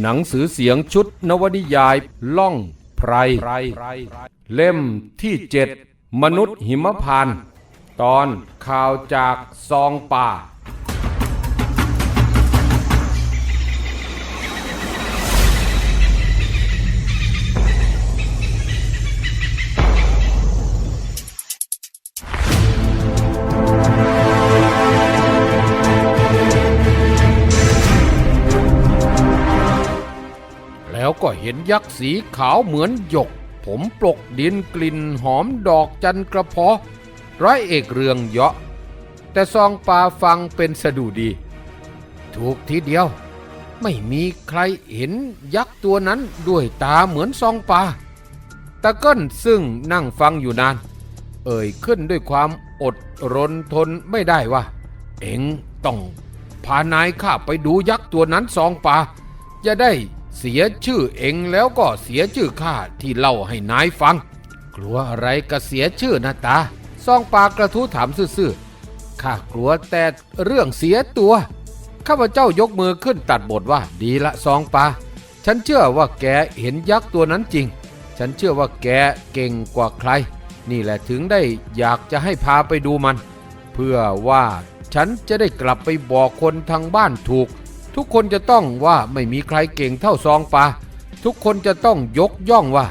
หนังสือเสียงชุดนวนิยายล่องไพร เล่มที่เจ็ดมนุษย์หิมพานต์ตอนข่าวจากซองป่า ห็นยักษ์สีขาวเหมือนหยก ผมปลกดินกลิ่นหอมดอกจันกระเพาะ ร้อยเอกเรืองเยาะ แต่ซองปลาฟังเป็นสะดุดี ถูกทีเดียว ไม่มีใครเห็นยักษ์ตัวนั้นด้วยตาเหมือนซองปลาตะก้นซึ่งนั่งฟังอยู่นาน เอ่ยขึ้นด้วยความอดรนทนไม่ได้ว่า เอ็งต้องพานายข้าไปดูยักษ์ตัวนั้นซองปลาจะได้ เสียชื่อเองแล้วก็เสียชื่อข้าที่เล่าให้นายฟัง กลัวอะไรก็เสียชื่อนะตาซองปลากระทู้ถามซื่อๆข้ากลัวแต่เรื่องเสียตัวข้าพเจ้ายกมือขึ้นตัดบทว่าดีละซองปลาฉันเชื่อว่าแกเห็นยักษ์ตัวนั้นจริง ฉันเชื่อว่าแกเก่งกว่าใคร นี่แหละถึงได้อยากจะให้พาไปดูมัน เพื่อว่าฉันจะได้กลับไปบอกคนทางบ้านถูก ทุกคนจะต้องว่าไม่มีใครเก่งเท่าซองปลาทุกคนจะต้องยกย่องว่า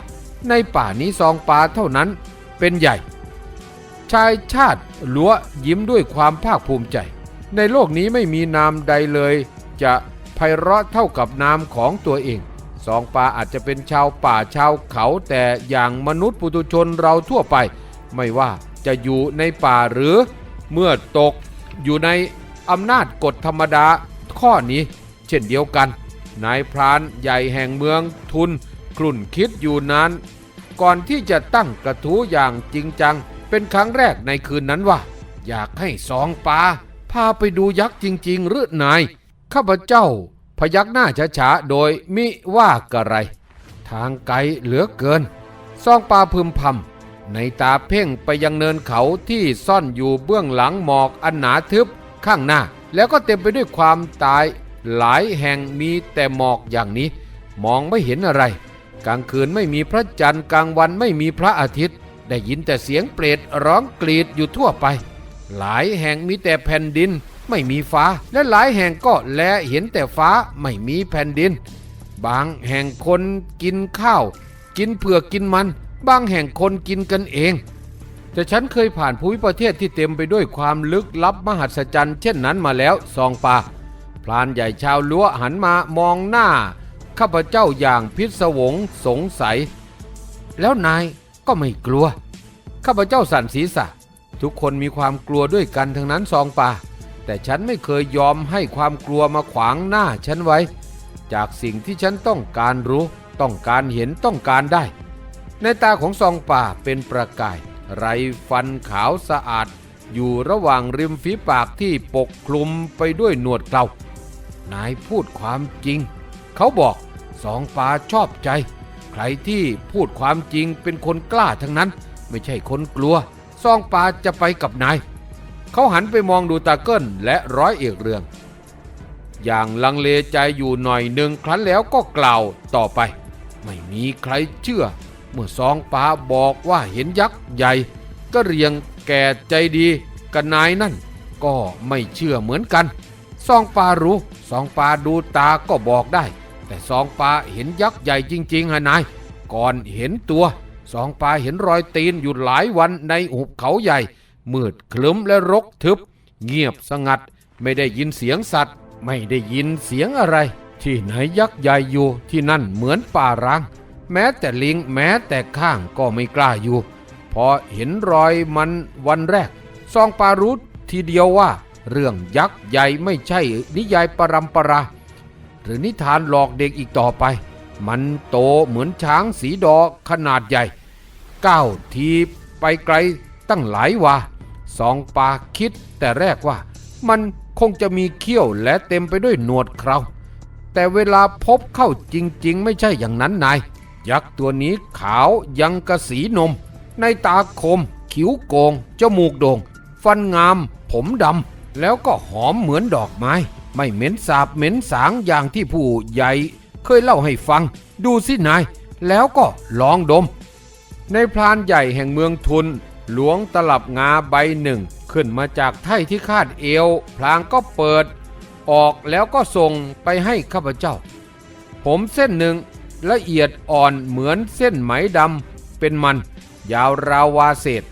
ในป่านี้ซองปลาเท่านั้นเป็นใหญ่ ชายชาติลัวยิ้มด้วยความภาคภูมิใจ ในโลกนี้ไม่มีนามใดเลย จะไพเราะเท่ากับนามของตัวเองสองปลาอาจจะเป็นชาวป่าชาวเขาแต่อย่างมนุษย์ปุถุชนเราทั่วไป ไม่ว่าจะอยู่ในป่าหรือเมื่อตกอยู่ในอำนาจกฎธรรมดา ข้อนี้ เช่นเดียวกัน นายพรานใหญ่แห่งเมืองทุนกลุ่นคิดอยู่นานก่อนที่จะตั้งกระทู้อย่างจริงจัง เป็นครั้งแรกในคืนนั้นว่า อยากให้สองปาพาไปดูยักษ์จริง ๆ หรือนาย ข้าพเจ้าพยักหน้าช้าๆโดยมิว่ากระไร ทางไกลเหลือเกินซองปลาพึมพำในตาเพ่งไปยังเนินเขาที่ซ่อนอยู่เบื้องหลังหมอกอันหนาทึบข้างหน้า แล้วก็เต็มไปด้วยความตาย หลายแห่งมีแต่หมอกอย่างนี้ มองไม่เห็นอะไร กลางคืนไม่มีพระจันทร์กลางวันไม่มีพระอาทิตย์ ได้ยินแต่เสียงเปรตร้องกรีดอยู่ทั่วไป หลายแห่งมีแต่แผ่นดิน ไม่มีฟ้า และหลายแห่งก็แลเห็นแต่ฟ้าไม่มีแผ่นดิน บางแห่งคนกินข้าว กินเผือกกินมัน บางแห่งคนกินกันเอง แต่ฉันเคยผ่านภูมิประเทศที่เต็มไปด้วยความลึกลับมหัศจรรย์เช่นนั้นมาแล้วซองปาพลานใหญ่ชาวลัวหันมามองหน้า ข้าพเจ้าอย่างพิศวงสงสัย แล้วนายก็ไม่กลัว ข้าพเจ้าสั่นศีรษะ ทุกคนมีความกลัวด้วยกันทั้งนั้นซองปาแต่ฉันไม่เคยยอมให้ความกลัวมาขวางหน้าฉันไว้ จากสิ่งที่ฉันต้องการรู้ ต้องการเห็นต้องการได้ ในตาของซองป่าเป็นประกาย ไรฟันขาวสะอาด อยู่ระหว่างริมฝีปากที่ปกคลุมไปด้วยหนวดเกลานายพูดความจริง เขาบอกสองป่าชอบใจ ใครที่พูดความจริงเป็นคนกล้าทั้งนั้น ไม่ใช่คนกลัวซองป่าจะไปกับนาย เขาหันไปมองดูตาเกิ้ลและร้อยเอกเรือง อย่างลังเลใจอยู่หน่อยหนึ่งครั้นแล้วก็กล่าวต่อไป ไม่มีใครเชื่อ เมื่อสองป้าบอกว่าเห็นยักษ์ใหญ่ก็เรียงแก่ใจดีกับนายนั่น ก็ไม่เชื่อเหมือนกันสองปารู้สองปาดูตาก็บอกได้ แต่สองปาเห็นยักษ์ใหญ่จริงๆฮะนาย ก่อนเห็นตัวสองปาเห็นรอยตีนอยู่หลายวันในหุบเขาใหญ่ มืดคลึ้มและรกทึบ เงียบสงัด ไม่ได้ยินเสียงสัตว์ ไม่ได้ยินเสียงอะไร ที่ไหนยักษ์ใหญ่อยู่ที่นั่นเหมือนป่าร้าง แม้แต่ลิงแม้แต่ข้างก็ไม่กล้าอยู่ พอเห็นรอยมันวันแรก ซองปารู้ทีเดียวว่า เรื่องยักษ์ใหญ่ไม่ใช่นิยายปรำปรา หรือนิทานหลอกเด็กอีกต่อไป มันโตเหมือนช้างสีดอขนาดใหญ่ก้าวทีไปไกลตั้งหลายวาสองปาคิดแต่แรกว่า มันคงจะมีเขี้ยวและเต็มไปด้วยหนวดเคราแต่เวลาพบเข้าจริง ๆ ไม่ใช่อย่างนั้นนาย ยักษ์ตัวนี้ขาวยังกระสีนม ในตาคม คิ้วโกง จมูกโด่ง ฟันงาม ผมดำ แล้วก็หอมเหมือนดอกไม้ ไม่เหม็นสาบเหม็นสางอย่างที่ผู้ใหญ่เคยเล่าให้ฟัง ดูสินาย แล้วก็ลองดม ในพรานใหญ่แห่งเมืองทุน หลวงตลับงาใบหนึ่ง ขึ้นมาจากไท่ที่คาดเอว พลางก็เปิด ออกแล้วก็ส่งไปให้ข้าพเจ้า ผมเส้นหนึ่ง ละเอียดอ่อนเหมือนเส้นไหมดำเป็นมัน ยาวราววาเศษ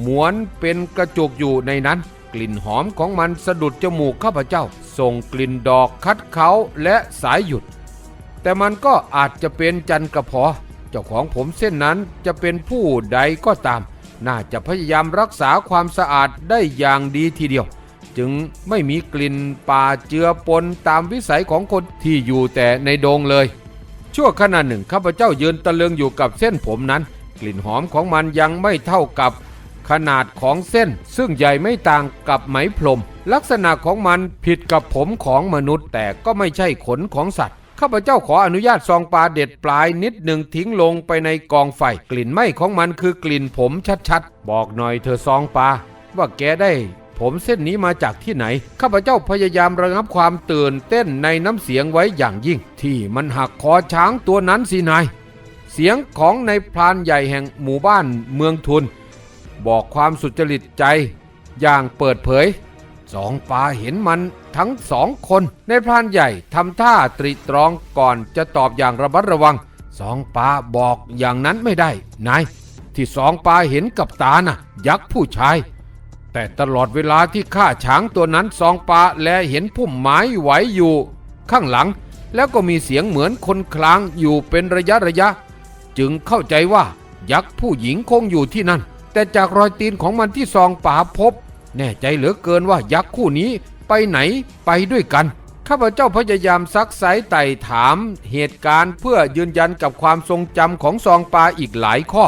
หมวนเป็นกระจุกอยู่ในนั้น กลิ่นหอมของมันสะดุดจมูกข้าพเจ้า ส่งกลิ่นดอกคัดเขาและสายหยุด แต่มันก็อาจจะเป็นจันกระพาะเจ้าของผมเส้นนั้นจะเป็นผู้ใดก็ตาม น่าจะพยายามรักษาความสะอาดได้อย่างดีทีเดียว จึงไม่มีกลิ่นป่าเจือปนตามวิสัยของคนที่อยู่แต่ในโดงเลย ชั่วขณะหนึ่งข้าพเจ้ายืนตะลึงอยู่กับเส้นผมนั้น กลิ่นหอมของมันยังไม่เท่ากับขนาดของเส้น ซึ่งใหญ่ไม่ต่างกับไหมพรม ลักษณะของมันผิดกับผมของมนุษย์ แต่ก็ไม่ใช่ขนของสัตว์ข้าพเจ้าขออนุญาตซองปลาเด็ดปลายนิดหนึ่งทิ้งลงไปในกองไฟกลิ่นไหม้ของมันคือกลิ่นผมชัดๆ บอกหน่อยเธอซองปลาว่าแกได้ ผมเส้นนี้มาจากที่ไหน ข้าพเจ้าพยายามระงับความตื่นเต้นในน้ำเสียงไว้อย่างยิ่ง ที่มันหักคอช้างตัวนั้นสินาย เสียงของในพรานใหญ่แห่งหมู่บ้านเมืองทุน บอกความสุจริตใจ อย่างเปิดเผย สองปาเห็นมันทั้งสองคนในพรานใหญ่ทำท่าตรีตรองก่อนจะตอบอย่างระมัดระวัง สองปาบอกอย่างนั้นไม่ได้นายที่สองปาเห็นกับตาน่ะ ยักษ์ผู้ชาย แต่ตลอดเวลาที่ข้าช้างตัวนั้นสองปลาแลเห็นพุ่มไม้ไหวอยู่ ข้างหลังแล้วก็มีเสียงเหมือนคนคลางอยู่เป็นระยะระยะ จึงเข้าใจว่ายักษ์ผู้หญิงคงอยู่ที่นั่น แต่จากรอยตีนของมันที่ซองป่าพบ แน่ใจเหลือเกินว่ายักษ์คู่นี้ไปไหนไปด้วยกัน ข้าพเจ้าพยายามซักไซไต่ถาม เหตุการณ์เพื่อยืนยันกับความทรงจำของซองปลาอีกหลายข้อ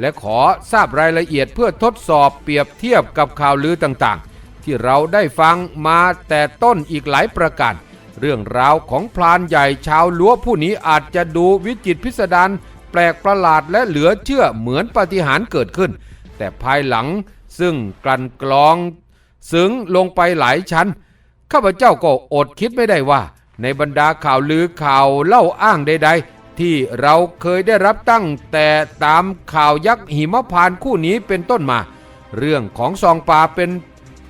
และขอทราบรายละเอียดเพื่อทดสอบเปรียบเทียบกับข่าวลือต่างๆ ที่เราได้ฟังมาแต่ต้นอีกหลายประการเรื่องราวของพรานใหญ่ชาวลัวผู้นี้อาจจะดูวิจิตพิสดารแปลกประหลาดและเหลือเชื่อเหมือนปาฏิหาริเกิดขึ้น แต่ภายหลังซึ่งกลั่นกรองซึ้งลงไปหลายชั้น ข้าพเจ้าก็อดคิดไม่ได้ว่า ในบรรดาข่าวลือข่าวเล่าอ้างใดๆ ที่เราเคยได้รับตั้งแต่ตามข่าวยักษ์หิมพานคู่นี้เป็นต้นมา เรื่องของซองปลาเป็น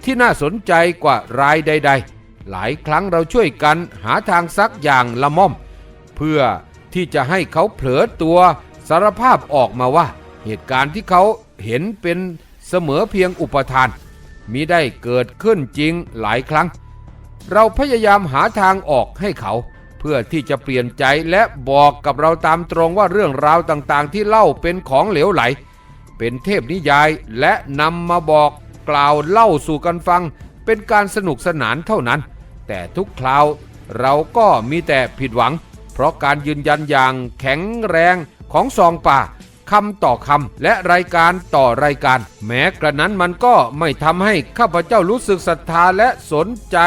ที่น่าสนใจกว่ารายใด ๆ หลายครั้งเราช่วยกันหาทางซักอย่างละม่อม เพื่อที่จะให้เขาเผลอตัวสารภาพออกมาว่า เหตุการณ์ที่เขาเห็นเป็นเสมอเพียงอุปทานมิได้เกิดขึ้นจริงหลายครั้ง เราพยายามหาทางออกให้เขา พื่อที่จะเปลี่ยนใจและบอกกับเราตามตรงว่าเรื่องราวต่างๆ ที่เล่าเป็นของเหลวไหล เป็นเทพนิยายและนำมาบอกกล่าวเล่าสู่กันฟัง เป็นการสนุกสนานเท่านั้น แต่ทุกคราวเราก็มีแต่ผิดหวัง เพราะการยืนยันอย่างแข็งแรงของซองป่าคำต่อคำและรายการต่อรายการ แม้กระนั้นมันก็ไม่ทำให้ข้าพเจ้ารู้สึกศรัทธาและสนใจ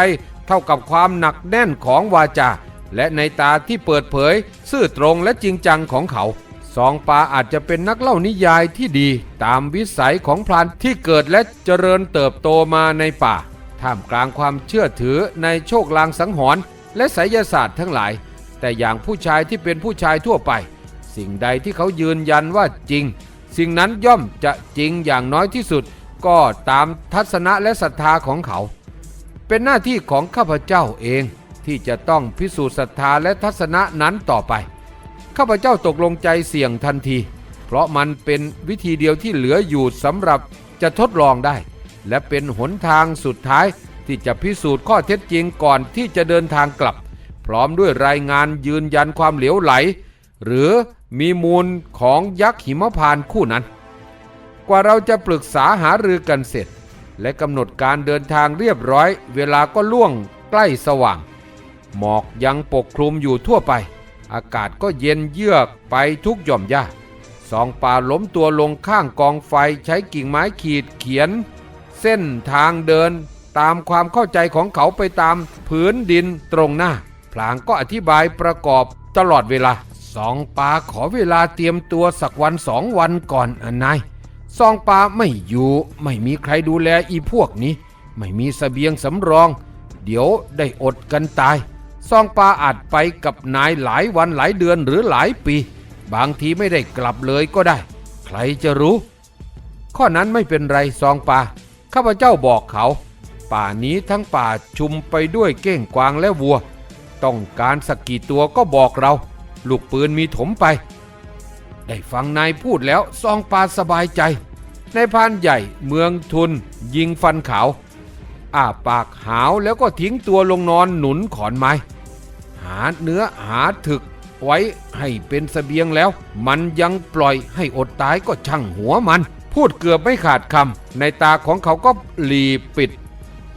เท่ากับความหนักแน่นของวาจา และในตาที่เปิดเผย ซื่อตรงและจริงจังของเขาสองปาอาจจะเป็นนักเล่านิยายที่ดี ตามวิสัยของพรานที่เกิดและเจริญเติบโตมาในป่า ท่ามกลางความเชื่อถือในโชคลางสังหรณ์และไสยศาสตร์ทั้งหลาย แต่อย่างผู้ชายที่เป็นผู้ชายทั่วไป สิ่งใดที่เขายืนยันว่าจริง สิ่งนั้นย่อมจะจริงอย่างน้อยที่สุด ก็ตามทัศนะและศรัทธาของเขา เป็นหน้าที่ของข้าพเจ้าเอง ที่จะต้องพิสูจน์ศรัทธาและทัศนะนั้นต่อไป ข้าพเจ้าตกลงใจเสี่ยงทันที เพราะมันเป็นวิธีเดียวที่เหลืออยู่สำหรับจะทดลองได้ และเป็นหนทางสุดท้ายที่จะพิสูจน์ข้อเท็จจริงก่อนที่จะเดินทางกลับ พร้อมด้วยรายงานยืนยันความเหลวไหล หรือมีมูลของยักษ์หิมพานคู่นั้น กว่าเราจะปรึกษาหารือกันเสร็จ และกำหนดการเดินทางเรียบร้อย เวลาก็ล่วงใกล้สว่าง หมอกยังปกคลุมอยู่ทั่วไป อากาศก็เย็นเยือกไปทุกหย่อมหญ้าสองป่าล้มตัวลงข้างกองไฟใช้กิ่งไม้ขีดเขียน เส้นทางเดินตามความเข้าใจของเขาไปตามพื้นดินตรงหน้า พลางก็อธิบายประกอบตลอดเวลาสองปาขอเวลาเตรียมตัวสักวันสองวันก่อนอนายซองปลาไม่อยู่ไม่มีใครดูแลอีพวกนี้ ไม่มีสเสบียงสำรอง เดี๋ยวได้อดกันตาย ซองปลาอาจไปกับนายหลายวันหลายเดือนหรือหลายปี บางทีไม่ได้กลับเลยก็ได้ ใครจะรู้ ข้อนั้นไม่เป็นไรซองปลาข้าพเจ้าบอกเขา ป่านี้ทั้งป่าชุมไปด้วยเก้งกวางและวัว ต้องการสักกี่ตัวก็บอกเรา ลูกปืนมีถมไป ได้ฟังนายพูดแล้วซองปลาสบายใจในพานใหญ่เมืองทุน ยิงฟันขาวอ้าปากหาวแล้วก็ทิ้งตัวลงนอนหนุนขอนไม้าเนื้อหาถึกไว้ให้เป็นสเสบียงแล้ว มันยังปล่อยให้อดตายก็ช่างหัวมัน พูดเกือบไม่ขาดคำในตาของเขาก็หลีปิด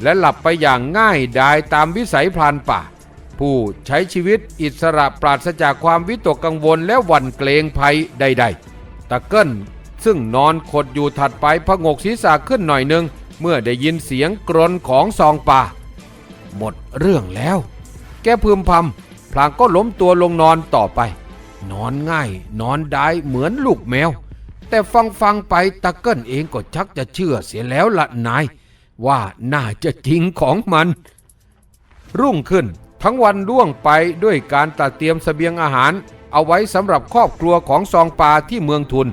และหลับไปอย่างง่ายดายตามวิสัยพรานป่า ผู้ใช้ชีวิตอิสระปราศจากความวิตกกังวลและหวั่นเกรงภัยใด ๆตะเกิลซึ่งนอนขดอยู่ถัดไปพงกศีรษะขึ้นหน่อยนึง เมื่อได้ยินเสียงกรนของซองป่า หมดเรื่องแล้ว แกพึมพำพลางก็ล้มตัวลงนอนต่อไป นอนง่าย นอนได้เหมือนลูกแมว แต่ฟังฟังไปตะเกิลเองก็ชักจะเชื่อเสียแล้วละนาย ว่าน่าจะจริงของมัน รุ่งขึ้นทั้งวันล่วงไปด้วยการตัดเตรียมเสบียงอาหาร เอาไว้สำหรับครอบครัวของซองปลาที่เมืองทุน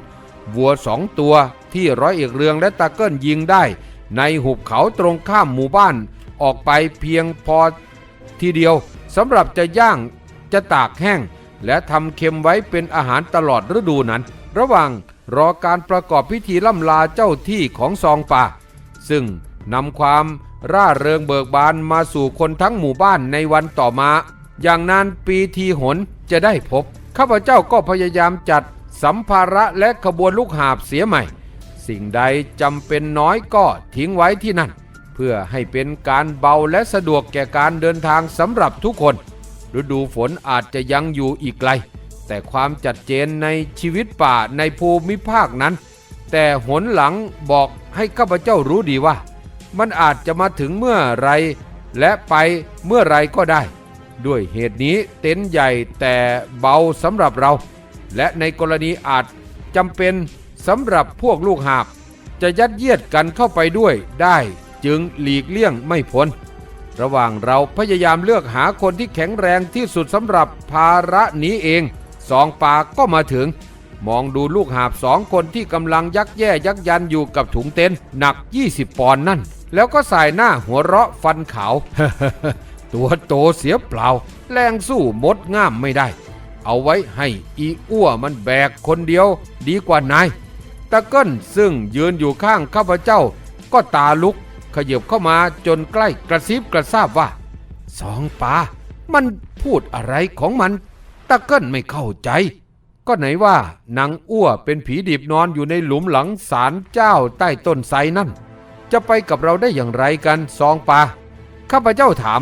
วัวสองตัวที่ร้อยเอกเรืองและตาเกิลยิงได้ ในหุบเขาตรงข้ามหมู่บ้านออกไปเพียงพอทีเดียว สำหรับจะย่างจะตากแห้ง และทำเค็มไว้เป็นอาหารตลอดฤดูนั้น ระหว่างรอการประกอบพิธีล่ำลาเจ้าที่ของซองป่า ซึ่งนำความร่าเริงเบิกบานมาสู่คนทั้งหมู่บ้านในวันต่อมา อย่างนานปีทีหนจะได้พบ ข้าพเจ้าก็พยายามจัดสัมภาระและขบวนลูกหาบเสียใหม่ สิ่งใดจำเป็นน้อยก็ทิ้งไว้ที่นั่น เพื่อให้เป็นการเบาและสะดวกแก่การเดินทางสำหรับทุกคน ฤดูฝนอาจจะยังอยู่อีกไกล แต่ความจัดเจนในชีวิตป่าในภูมิภาคนั้น แต่หนหลังบอกให้ข้าพเจ้ารู้ดีว่า มันอาจจะมาถึงเมื่อไร และไปเมื่อไรก็ได้ ด้วยเหตุนี้เต็นท์ใหญ่แต่เบาสำหรับเรา และในกรณีอาจจำเป็นสำหรับพวกลูกหาบจะยัดเยียดกันเข้าไปด้วยได้ จึงหลีกเลี่ยงไม่พ้น ระหว่างเราพยายามเลือกหาคนที่แข็งแรงที่สุดสำหรับภาระนี้เองสองปากก็มาถึง มองดูลูกหาบสองคนที่กำลังยักแย่ยักยันอยู่กับถุงเต็นท์หนัก 20 ปอนด์นั่น แล้วก็สายหน้าหัวเราะฟันขาว ตัวโตเสียเปล่า แรงสู้มดง่ามไม่ได้ เอาไว้ให้อีอ้วมันแบกคนเดียวดีกว่านายตะเกิลซึ่งยืนอยู่ข้างข้าพเจ้าก็ตาลุก ขยบเข้ามาจนใกล้กระซิบกระซาบว่า สองปา มันพูดอะไรของมัน ตะเกิลไม่เข้าใจ ก็ไหนว่านางอ้วเป็นผีดิบนอนอยู่ในหลุมหลังศาลเจ้าใต้ต้นไทรนั่น จะไปกับเราได้อย่างไรกันซองปา ข้าพเจ้าถาม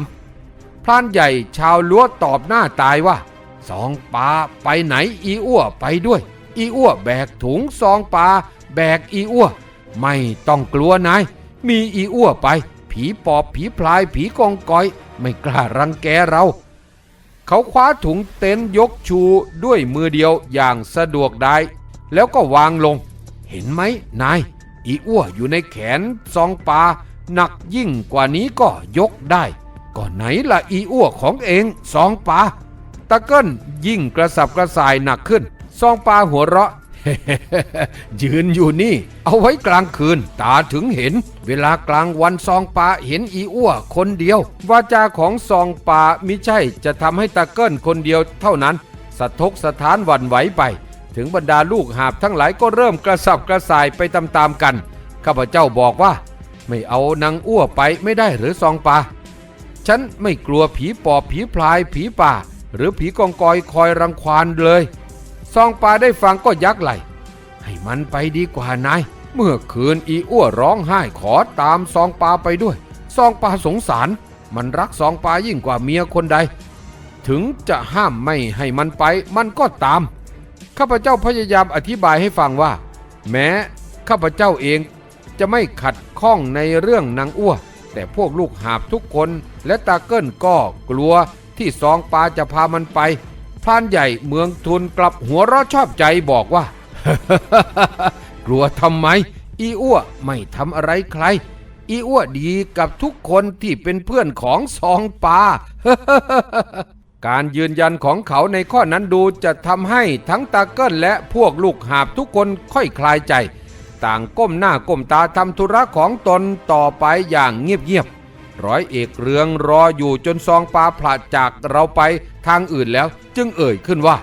พรานใหญ่ชาวลัวตอบหน้าตายว่าซองปาไปไหนอีอ้วไปด้วย อีอ้วแบกถุงซองปาแบกอีอ้วไม่ต้องกลัวนาย มีอีอ้วไป ผีปอบผีพลายผีกองกอย ไม่กล้ารังแกเรา เขาคว้าถุงเต็นยกชูด้วยมือเดียวอย่างสะดวกได้ แล้วก็วางลง เห็นไหมนาย อีอ้วอยู่ในแขนซองปลาหนักยิ่งกว่านี้ก็ยกได้ก็ไหนล่ะอีอ้วของเองซองปลาตะเกิลยิ่งกระสับกระส่ายหนักขึ้น ซองปลาหัวเราะ ยืนอยู่นี่ เอาไว้กลางคืน ตาถึงเห็น เวลากลางวันซองปลาเห็นอีอ้วคนเดียว วาจาของซองปลามิใช่จะทำให้ตะเกิลคนเดียวเท่านั้น สะทกสะท้านหวั่นไหวไป ถึงบรรดาลูกหาบทั้งหลายก็เริ่มกระสับกระส่ายไปตามๆกัน ข้าพเจ้าบอกว่า ไม่เอานางอ้วไปไม่ได้หรือซองปลาฉันไม่กลัวผีปอบผีพลายผีป่า หรือผีกองกอยคอยรังควานเลย ซองปลาได้ฟังก็ยักไหล ให้มันไปดีกว่านาย เมื่อคืนอีอ้วร้องไห้ขอตามซองปลาไปด้วย ซองปลาสงสาร มันรักซองปลายิ่งกว่าเมียคนใด ถึงจะห้ามไม่ให้มันไปมันก็ตาม ข้าพเจ้าพยายามอธิบายให้ฟังว่า แม้ข้าพเจ้าเองจะไม่ขัดข้องในเรื่องนางอ้วแต่พวกลูกหาบทุกคนและตาเกิลก็กลัวที่ซองปลาจะพามันไป พรานใหญ่เมืองทุนกลับหัวเราะชอบใจบอกว่า กลัวทำไม อีอ้วไม่ทำอะไรใคร อีอ้วดีกับทุกคนที่เป็นเพื่อนของซองปา การยืนยันของเขาในข้อนั้นดูจะทำให้ทั้งตาเกิลและพวกลูกหาบทุกคนค่อยคลายใจ ต่างก้มหน้าก้มตาทำธุระของตนต่อไปอย่างเงียบๆ ร้อยเอกเรืองรออยู่จนซองปลาผละจากเราไปทางอื่นแล้ว จึงเอ่ยขึ้นว่า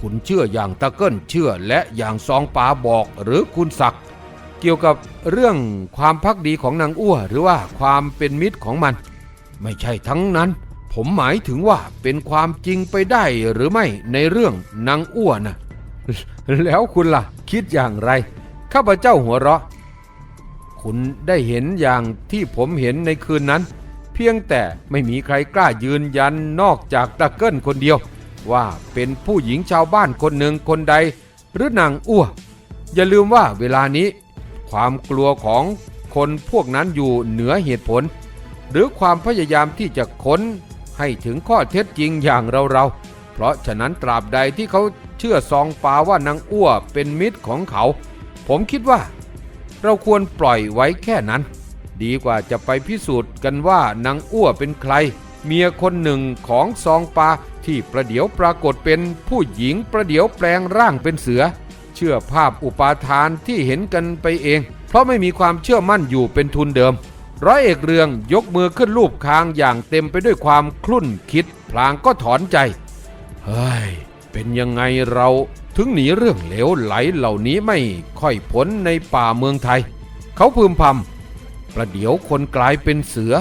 คุณเชื่ออย่างตะเกิ้ลเชื่อและอย่างซองปลาบอกหรือคุณศักดิ์เกี่ยวกับเรื่องความพักดีของนางอ้วหรือว่าความเป็นมิตรของมัน ไม่ใช่ทั้งนั้น ผมหมายถึงว่าเป็นความจริงไปได้หรือไม่ในเรื่องนางอ้วนะแล้วคุณล่ะ คิดอย่างไร ข้าพเจ้าหัวเราะ คุณได้เห็นอย่างที่ผมเห็นในคืนนั้น เพียงแต่ไม่มีใครกล้ายืนยันนอกจากตะเกิลคนเดียว ว่าเป็นผู้หญิงชาวบ้านคนหนึ่งคนใด หรือนางอ้วอย่าลืมว่าเวลานี้ ความกลัวของคนพวกนั้นอยู่เหนือเหตุผล หรือความพยายามที่จะค้นให้ถึงข้อเท็จจริงอย่างเราเราๆเพราะฉะนั้นตราบใดที่เขาเชื่อซองปาว่านางอ้วเป็นมิตรของเขา ผมคิดว่า เราควรปล่อยไว้แค่นั้น ดีกว่าจะไปพิสูจน์กันว่านางอ้วเป็นใคร เมียคนหนึ่งของซองปาที่ประเดี๋ยวปรากฏเป็นผู้หญิงประเดี๋ยวแปลงร่างเป็นเสือ เชื่อภาพอุปาทานที่เห็นกันไปเอง เพราะไม่มีความเชื่อมั่นอยู่เป็นทุนเดิม ร้อยเอกเรืองยกมือขึ้นลูบคางอย่างเต็มไปด้วยความคลุ่นคิด พลางก็ถอนใจ เฮ้ย เป็นยังไงเรา ถึงหนีเรื่องเหลวไหลเหล่านี้ไม่ค่อยพ้นในป่าเมืองไทย เขาพึมพำประเดี๋ยวคนกลายเป็นเสือ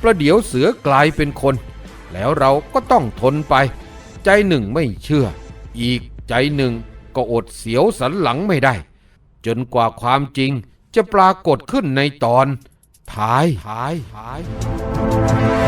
ประเดี๋ยวเสือกลายเป็นคน แล้วเราก็ต้องทนไป ใจหนึ่งไม่เชื่อ อีกใจหนึ่งก็อดเสียวสันหลังไม่ได้ จนกว่าความจริงจะปรากฏขึ้นในตอน ท้ายท้ายท้าย